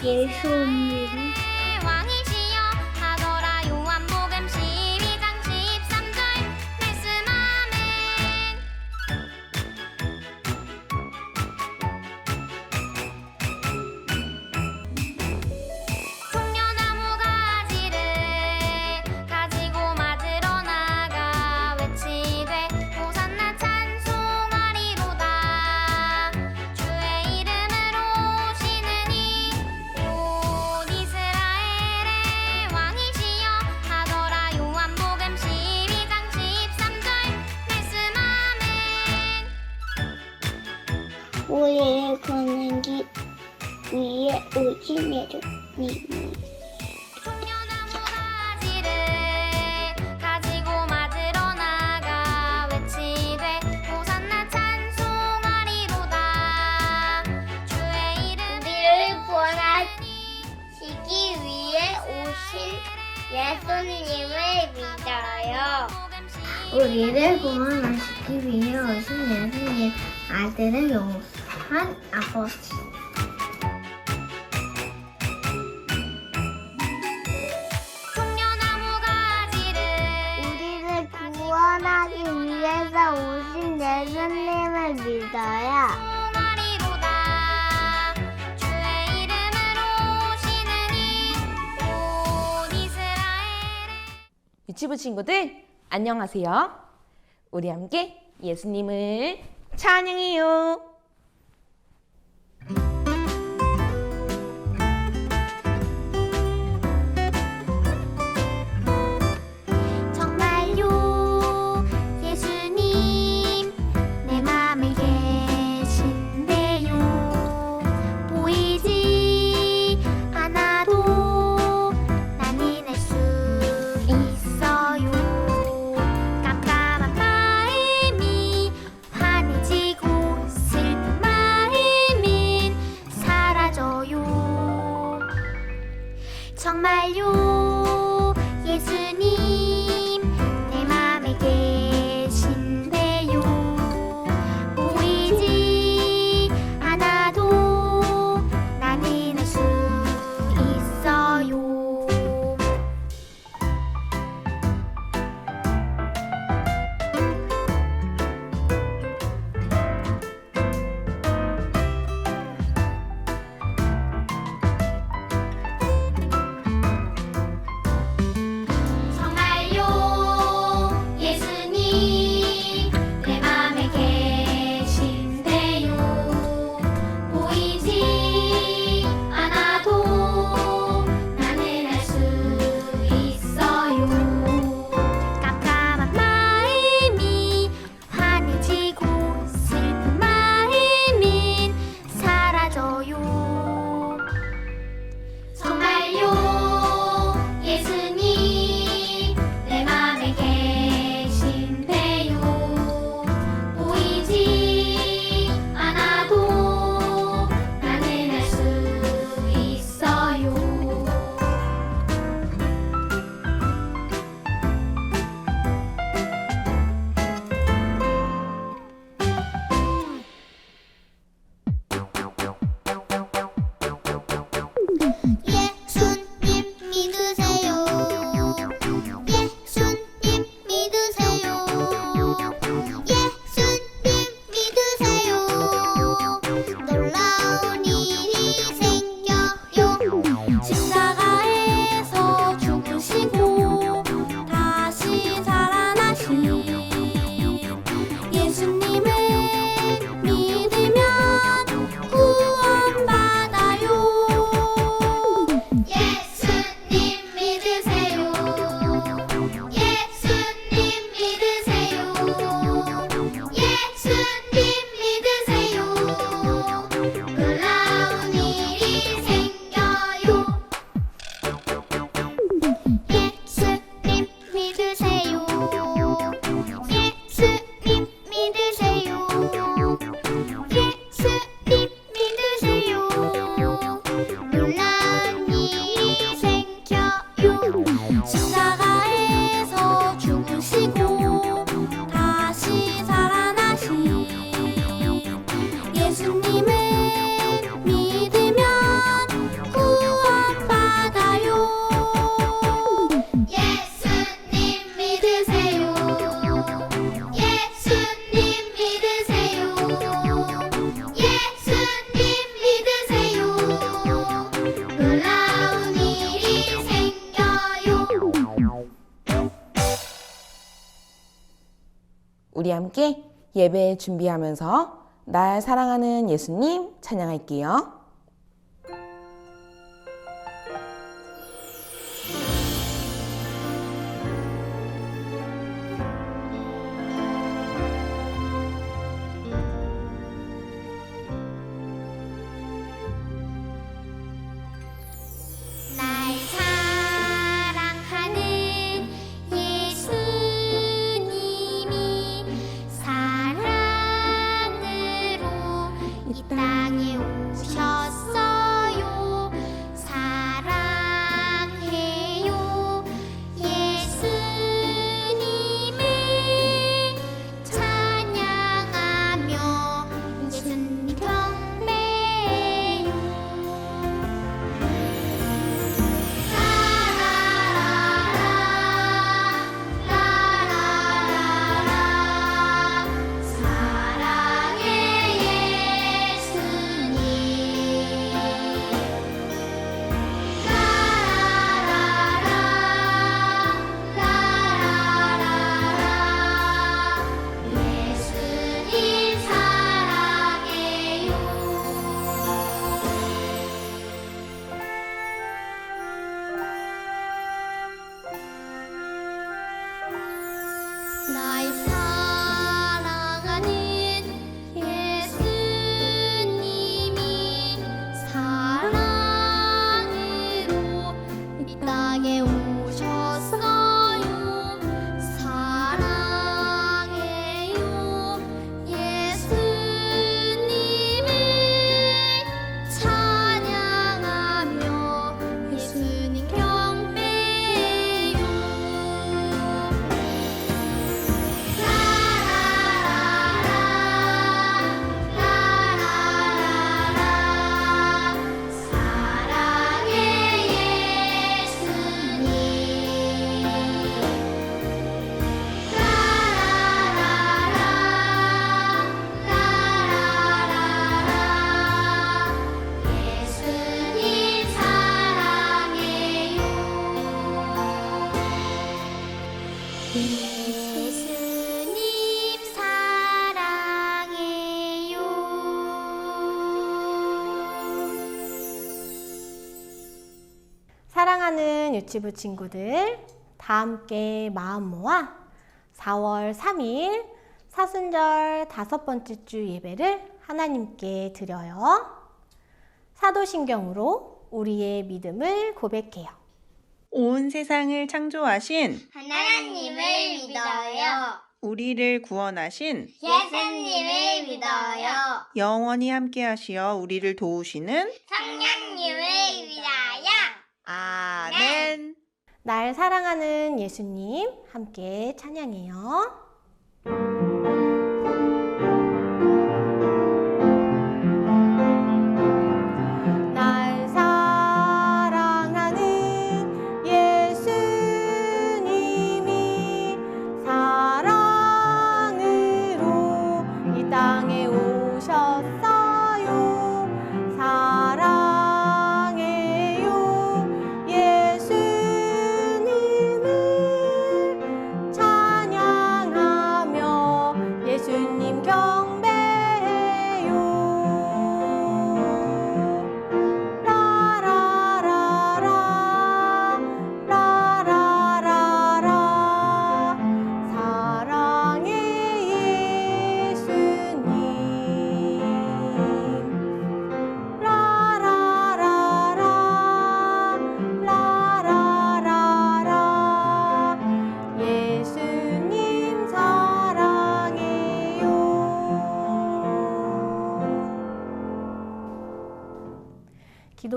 结束 정산 아버지. 우리를 구원하기 위해서 오신 예수님을 믿어야. 유치부 친구들 안녕하세요. 우리 함께 예수님을 찬양해요. 함께 예배 준비하면서 날 사랑하는 예수님 찬양할게요. 유치부 친구들, 다 함께 마음 모아 4월 3일 사순절 다섯 번째 주 예배를 하나님께 드려요. 사도신경으로 우리의 믿음을 고백해요. 온 세상을 창조하신 하나님을 믿어요. 우리를 구원하신 예수님을 믿어요. 영원히 함께하시어 우리를 도우시는 성령님을 위하여. 아멘. 날 사랑하는 예수님 함께 찬양해요.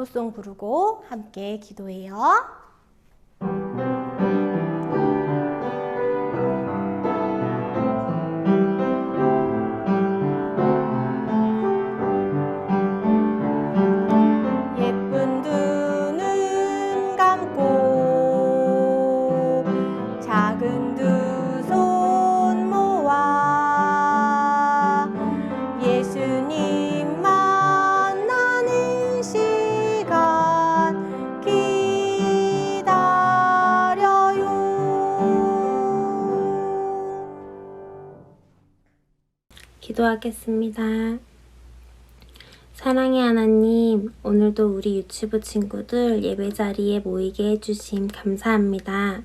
기도송 부르고 함께 기도해요. 하겠습니다. 사랑의 하나님, 오늘도 우리 유치부 친구들 예배 자리에 모이게 해주심 감사합니다.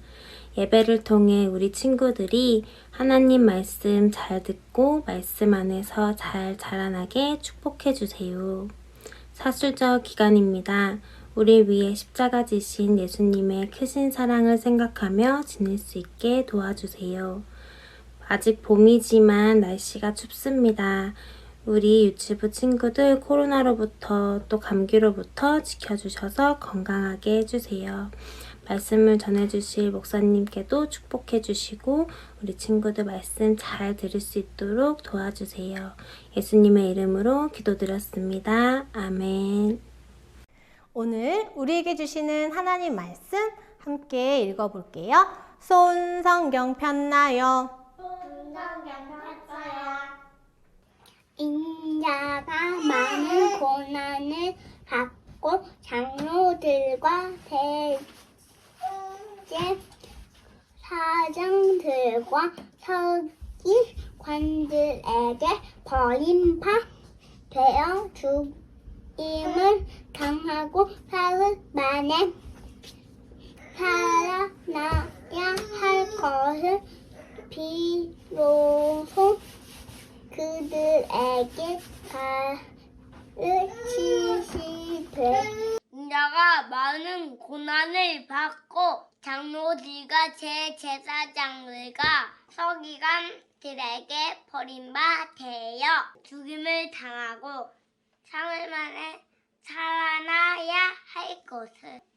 예배를 통해 우리 친구들이 하나님 말씀 잘 듣고 말씀 안에서 잘 자라나게 축복해 주세요. 사술절 기간입니다. 우리 위해 십자가 지신 예수님의 크신 사랑을 생각하며 지낼 수 있게 도와주세요. 아직 봄이지만 날씨가 춥습니다. 우리 유치부 친구들 코로나로부터 또 감기로부터 지켜주셔서 건강하게 해주세요. 말씀을 전해주실 목사님께도 축복해주시고 우리 친구들 말씀 잘 들을 수 있도록 도와주세요. 예수님의 이름으로 기도드렸습니다. 아멘. 오늘 우리에게 주시는 하나님 말씀 함께 읽어볼게요. 손 성경 폈나요? 인자가 많은 고난을 받고 장로들과 대제 사장들과 서기 관들에게 버림파 되어 죽임을 당하고 사흘 만에 살아나야 할 것을 비로소 그들에게 가르치시되 인자가 많은 고난을 받고 장로들과 제제사장들과 서기관들에게 되어 죽임을 당하고 사흘 만에 살아나야 할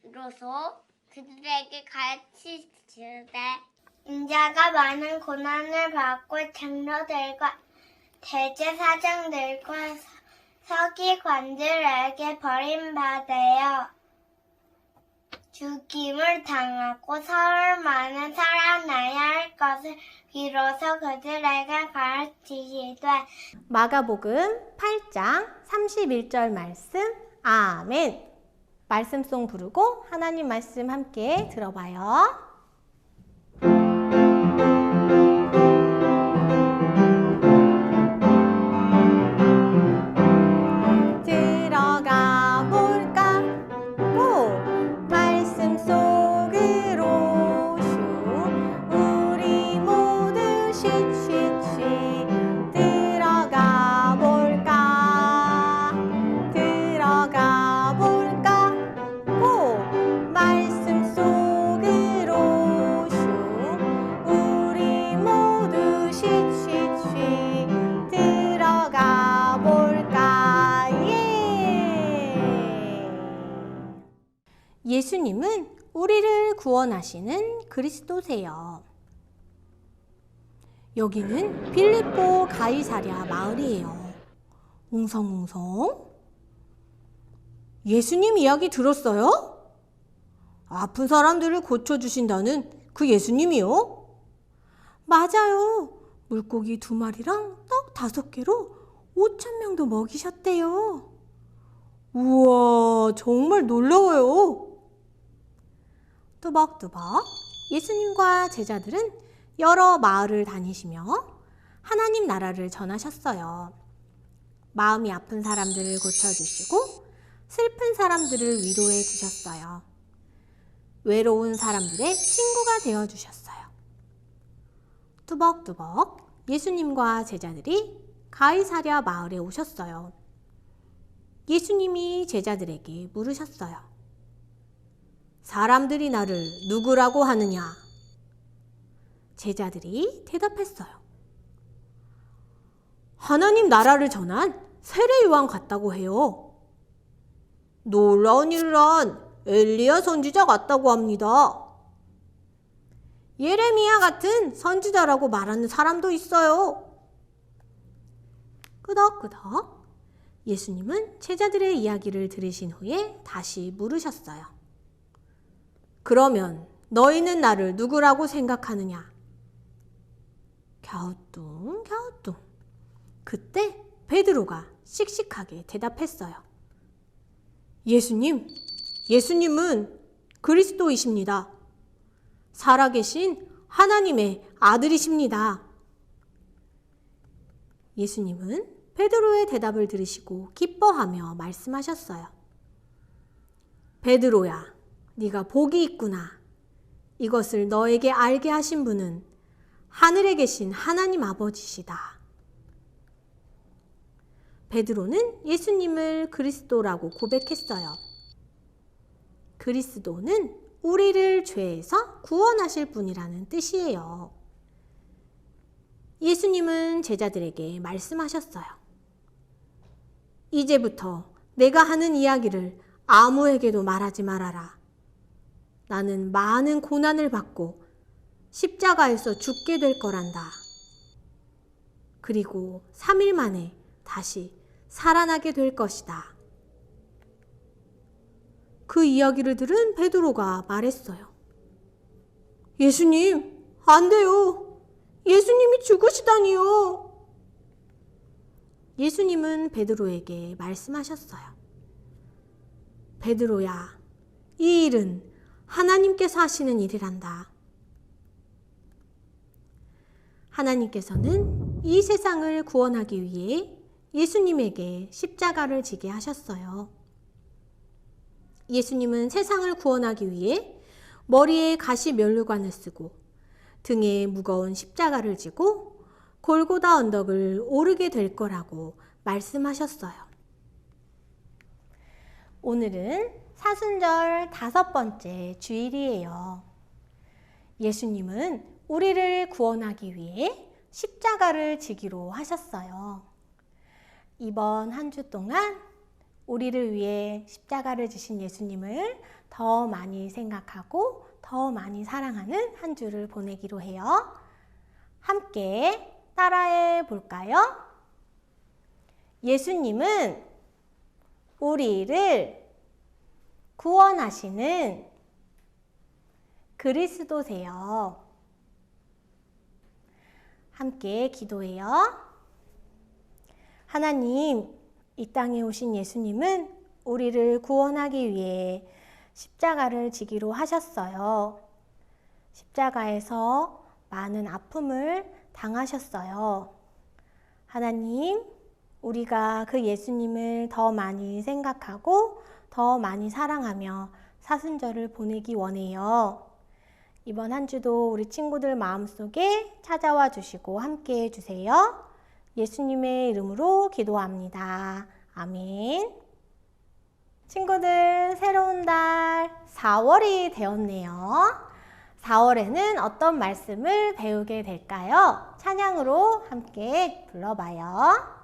이로써 그들에게 가르치시되 인자가 많은 고난을 받고 장로들과 대제사장들과 서기관들에게 버림받아요. 죽임을 당하고 만에 살아나야 할 것을 비로소 그들에게 가르치시되 마가복음 8장 31절 말씀. 아멘. 말씀 송 부르고 하나님 말씀 함께 들어봐요. 구원하시는 그리스도세요. 여기는 빌립보 가이사랴 마을이에요. 웅성웅성. 예수님 이야기 들었어요? 아픈 사람들을 고쳐주신다는 그 예수님이요? 맞아요. 물고기 두 마리랑 떡 다섯 개로 오천 명도 먹이셨대요. 우와, 정말 놀라워요. 뚜벅뚜벅 예수님과 제자들은 여러 마을을 다니시며 하나님 나라를 전하셨어요. 마음이 아픈 사람들을 고쳐주시고 슬픈 사람들을 위로해 주셨어요. 외로운 사람들의 친구가 되어 주셨어요. 뚜벅뚜벅 예수님과 제자들이 가이사랴 마을에 오셨어요. 예수님이 제자들에게 물으셨어요. 사람들이 나를 누구라고 하느냐? 제자들이 대답했어요. 하나님 나라를 전한 세례 요한 같다고 해요. 놀라운 일이란 엘리야 선지자 같다고 합니다. 예레미야 같은 선지자라고 말하는 사람도 있어요. 끄덕끄덕 예수님은 제자들의 이야기를 들으신 후에 다시 물으셨어요. 그러면 너희는 나를 누구라고 생각하느냐? 갸우뚱 갸우뚱. 그때 베드로가 씩씩하게 대답했어요. 예수님, 예수님은 그리스도이십니다. 살아계신 하나님의 아들이십니다. 예수님은 베드로의 대답을 들으시고 기뻐하며 말씀하셨어요. 베드로야, 네가 복이 있구나. 이것을 너에게 알게 하신 분은 하늘에 계신 하나님 아버지시다. 베드로는 예수님을 그리스도라고 고백했어요. 그리스도는 우리를 죄에서 구원하실 분이라는 뜻이에요. 예수님은 제자들에게 말씀하셨어요. 이제부터 내가 하는 이야기를 아무에게도 말하지 말아라. 나는 많은 고난을 받고 십자가에서 죽게 될 거란다. 그리고 3일 만에 다시 살아나게 될 것이다. 그 이야기를 들은 베드로가 말했어요. 예수님, 안 돼요. 예수님이 죽으시다니요. 예수님은 베드로에게 말씀하셨어요. 베드로야, 이 일은 하나님께서 하시는 일이란다. 하나님께서는 이 세상을 구원하기 위해 예수님에게 십자가를 지게 하셨어요. 예수님은 세상을 구원하기 위해 머리에 가시 면류관을 쓰고 등에 무거운 십자가를 지고 골고다 언덕을 오르게 될 거라고 말씀하셨어요. 오늘은 사순절 다섯 번째 주일이에요. 예수님은 우리를 구원하기 위해 십자가를 지기로 하셨어요. 이번 한 주 동안 우리를 위해 십자가를 지신 예수님을 더 많이 생각하고 더 많이 사랑하는 한 주를 보내기로 해요. 함께 따라해 볼까요? 예수님은 우리를 구원하시는 그리스도세요. 함께 기도해요. 하나님, 이 땅에 오신 예수님은 우리를 구원하기 위해 십자가를 지기로 하셨어요. 십자가에서 많은 아픔을 당하셨어요. 하나님, 우리가 그 예수님을 더 많이 생각하고 더 많이 사랑하며 사순절을 보내기 원해요. 이번 한 주도 우리 친구들 마음속에 찾아와 주시고 함께 해 주세요. 예수님의 이름으로 기도합니다. 아멘. 친구들, 새로운 달 4월이 되었네요. 4월에는 어떤 말씀을 배우게 될까요? 찬양으로 함께 불러봐요.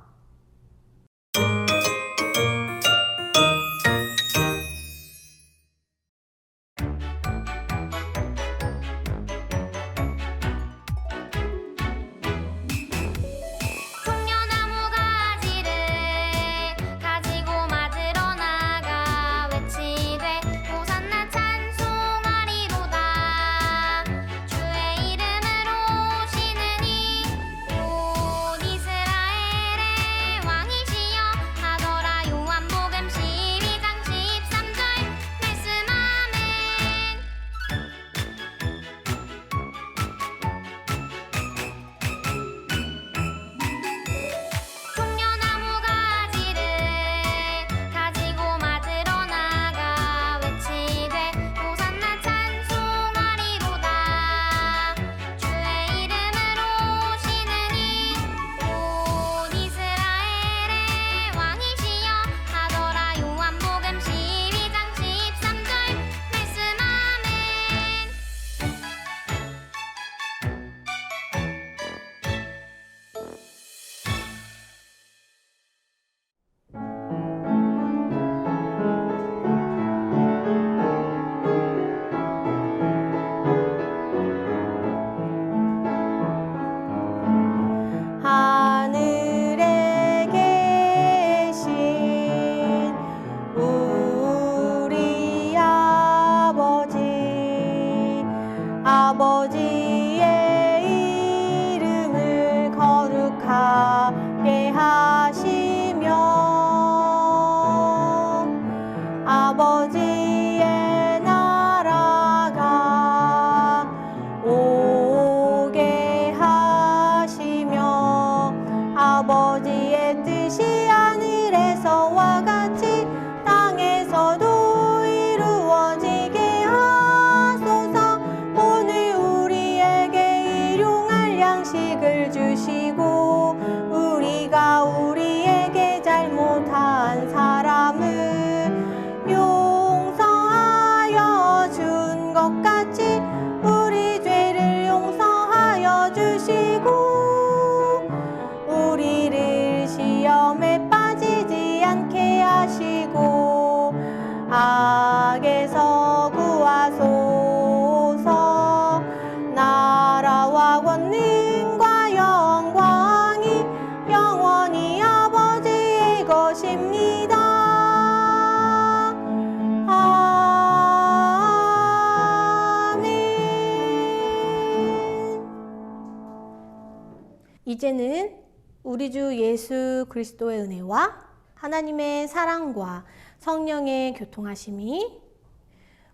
이제는 우리 주 예수 그리스도의 은혜와 하나님의 사랑과 성령의 교통하심이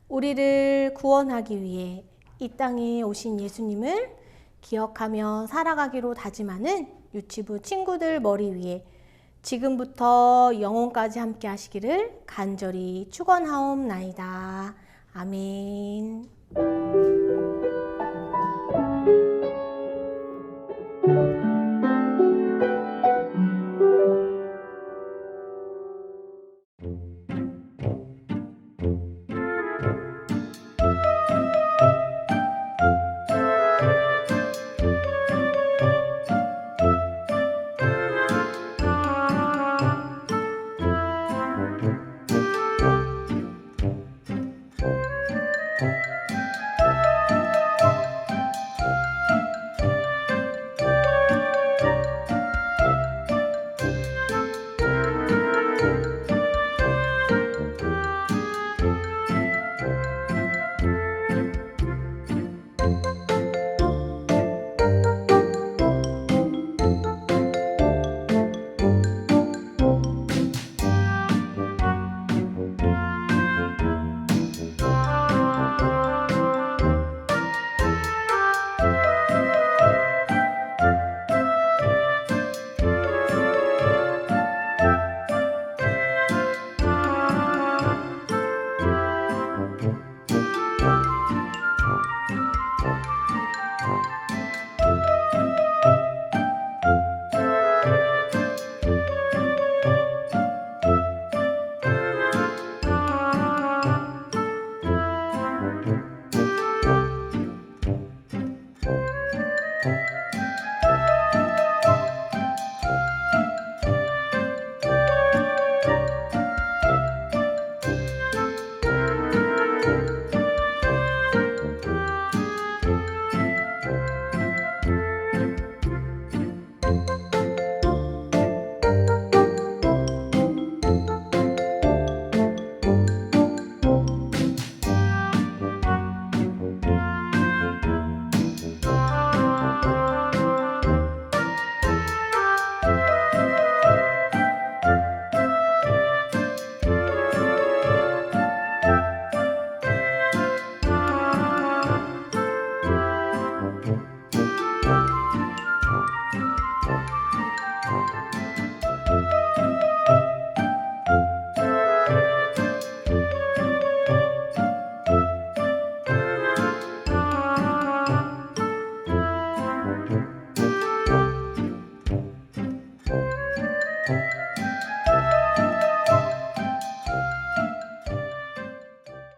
우리를 구원하기 위해 이 땅에 오신 예수님을 기억하며 살아가기로 다짐하는 유치부 친구들 머리 위에 지금부터 영혼까지 함께 하시기를 간절히 축원하옵나이다. 아멘.